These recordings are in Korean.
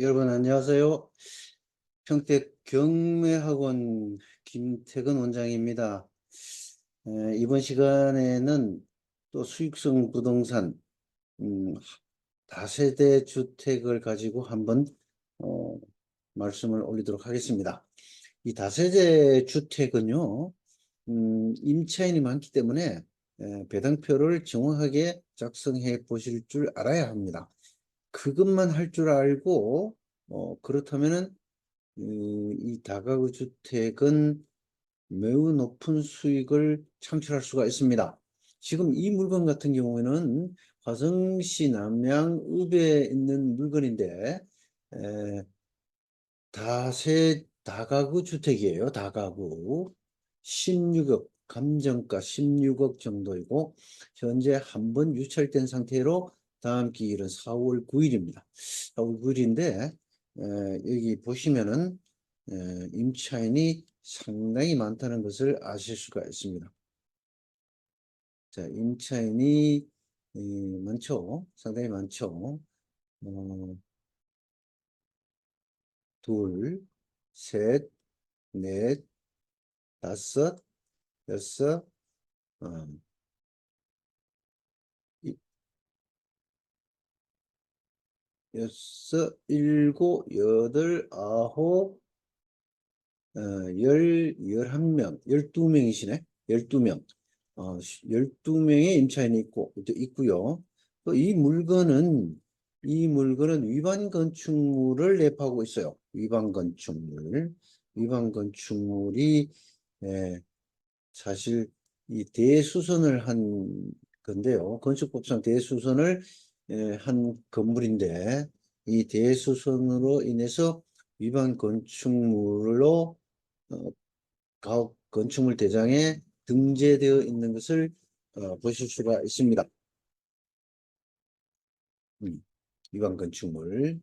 여러분 안녕하세요. 평택 경매학원 김태근 원장입니다. 에, 이번 시간에는 또 수익성 부동산 음, 다세대 주택을 가지고 한번 어, 말씀을 올리도록 하겠습니다. 이 다세대 주택은요, 음, 임차인이 많기 때문에 에, 배당표를 정확하게 작성해 보실 줄 알아야 합니다. 그것만 할 줄 알고 어, 그렇다면은 이, 이 다가구 주택은 매우 높은 수익을 창출할 수가 있습니다. 지금 이 물건 같은 경우에는 화성시 남양 읍에 있는 물건인데 에, 다세 다가구 주택이에요. 다가구 16억 감정가 16억 정도이고 현재 한 번 유찰된 상태로 다음 기일은 4월 9일입니다. 4월 9일인데 여기 보시면은 에, 임차인이 상당히 많다는 것을 아실 수가 있습니다. 자, 임차인이 에, 많죠. 상당히 많죠. 어, 둘, 셋, 넷, 다섯, 여섯, 어, 여섯, 일곱, 여덟, 아홉, 어, 열, 열한 명, 열두 명이시네. 열두 명. 어, 열두 명의 임차인이 있고, 있고요. 또 이 물건은, 이 물건은 위반 건축물을 내파하고 있어요. 위반 건축물. 위반 건축물이, 예, 사실 이 대수선을 한 건데요. 건축법상 대수선을 예, 한 건물인데 이 대수선으로 인해서 위반 건축물로 어, 가옥 건축물 대장에 등재되어 있는 것을 어, 보실 수가 있습니다. 음, 위반 건축물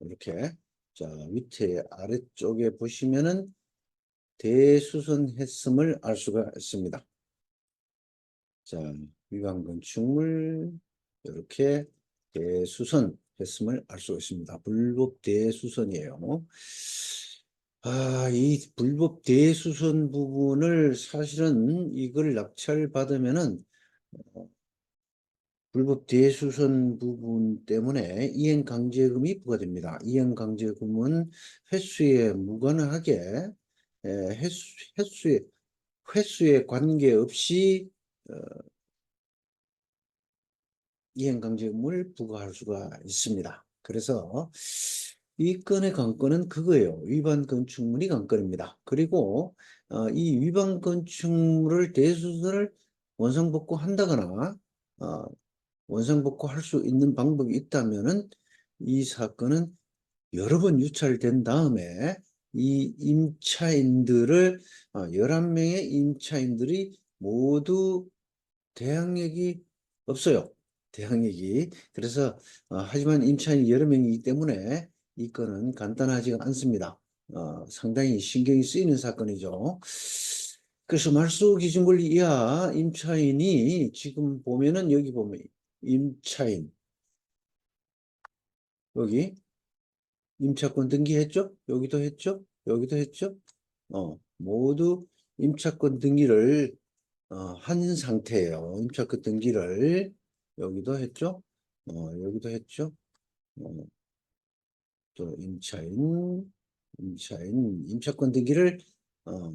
이렇게 자 밑에 아래쪽에 보시면은 대수선했음을 알 수가 있습니다. 자 위반 건축물 이렇게 대수선 했음을 알 수 있습니다. 불법 대수선이에요. 아, 이 불법 대수선 부분을 사실은 이걸 낙찰받으면은 어, 불법 대수선 부분 때문에 이행강제금이 부과됩니다. 이행강제금은 횟수에 무관하게 횟수, 횟수에 횟수에 관계없이 어, 이행강제금을 부과할 수가 있습니다. 그래서 이 건의 관건은 그거예요. 위반 건축물이 관건입니다. 그리고 어, 이 위반 건축물을 대수선을 원상복구 한다거나 어, 원상복구 할 수 있는 방법이 있다면은 이 사건은 여러 번 유찰된 다음에 이 임차인들을 어, 11명의 임차인들이 모두 대항력이 없어요. 대항력이. 그래서 어, 하지만 임차인이 여러 명이기 때문에 이 건은 간단하지가 않습니다. 어, 상당히 신경이 쓰이는 사건이죠. 그래서 말소 기준 권리 이하 임차인이 지금 보면은 여기 보면 임차인 여기 임차권 등기했죠? 여기도 했죠? 여기도 했죠? 어, 모두 임차권 등기를 어, 한 상태예요. 임차권 등기를 여기도 했죠? 어, 여기도 했죠? 어, 또 임차인, 임차인, 임차권 등기를 어,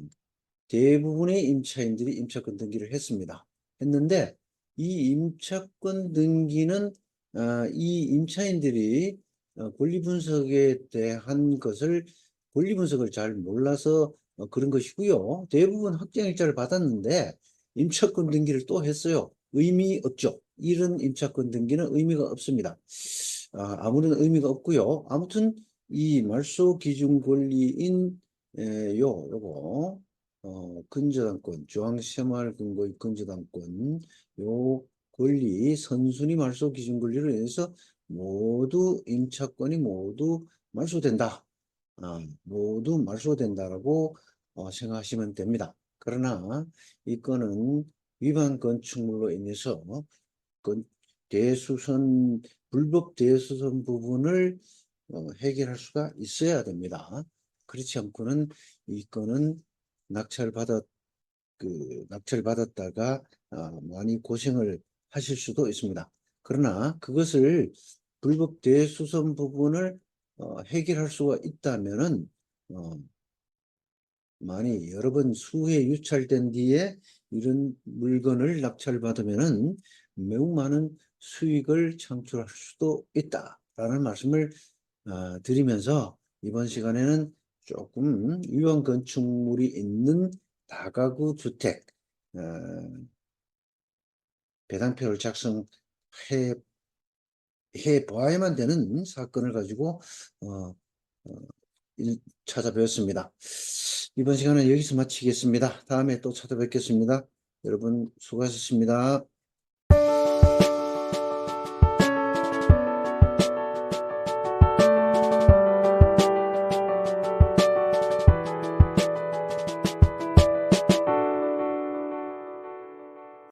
대부분의 임차인들이 임차권 등기를 했습니다. 했는데 이 임차권 등기는 어, 이 임차인들이 어, 권리 분석에 대한 것을 권리 분석을 잘 몰라서 어, 그런 것이고요. 대부분 확정일자를 받았는데 임차권 등기를 또 했어요. 의미 없죠. 이런 임차권 등기는 의미가 없습니다. 아, 아무런 의미가 없고요. 아무튼 이 말소 기준 권리인 에, 요 요거 어, 근저당권 중앙생활 근거의 근저당권 요 권리 선순위 말소 기준 권리를 인해서 모두 임차권이 모두 말소된다. 아, 모두 말소된다라고 어, 생각하시면 됩니다. 그러나 이 건은 위반 건축물로 인해서 건, 대수선 불법 대수선 부분을 어, 해결할 수가 있어야 됩니다. 그렇지 않고는 이 건은 낙찰 받았 그 낙찰 받았다가 어, 많이 고생을 하실 수도 있습니다. 그러나 그것을 불법 대수선 부분을 어, 해결할 수가 있다면은 어, 많이 여러 번 수회 유찰된 뒤에 이런 물건을 낙찰받으면은 매우 많은 수익을 창출할 수도 있다라는 말씀을 어, 드리면서 이번 시간에는 조금 유형 건축물이 있는 다가구 주택 어, 배당표를 작성해 해 보아야만 되는 사건을 가지고 어, 찾아뵈었습니다. 이번 시간은 여기서 마치겠습니다. 다음에 또 찾아뵙겠습니다. 여러분 수고하셨습니다.